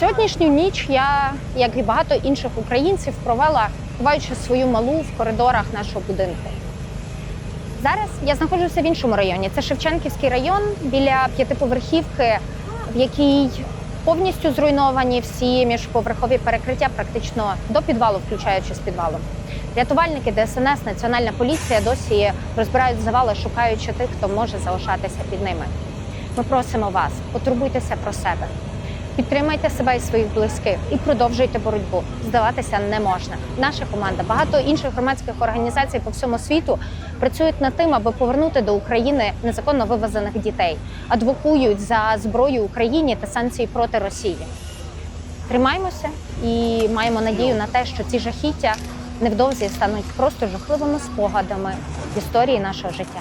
Сьогоднішню ніч я, як і багато інших українців, провела, ховаючи свою малу в коридорах нашого будинку. Зараз я знаходжуся в іншому районі. Це Шевченківський район біля п'ятиповерхівки, в якій повністю зруйновані всі міжповерхові перекриття, практично до підвалу, включаючи з підвалом. Рятувальники, ДСНС, Національна поліція досі розбирають завали, шукаючи тих, хто може залишатися під ними. Ми просимо вас, потурбуйтеся про себе, підтримайте себе і своїх близьких і продовжуйте боротьбу. Здаватися не можна. Наша команда, багато інших громадських організацій по всьому світу працюють над тим, аби повернути до України незаконно вивезених дітей, адвокують за зброю Україні та санкції проти Росії. Тримаймося і маємо надію на те, що ці жахіття невдовзі стануть просто жахливими спогадами в історії нашого життя.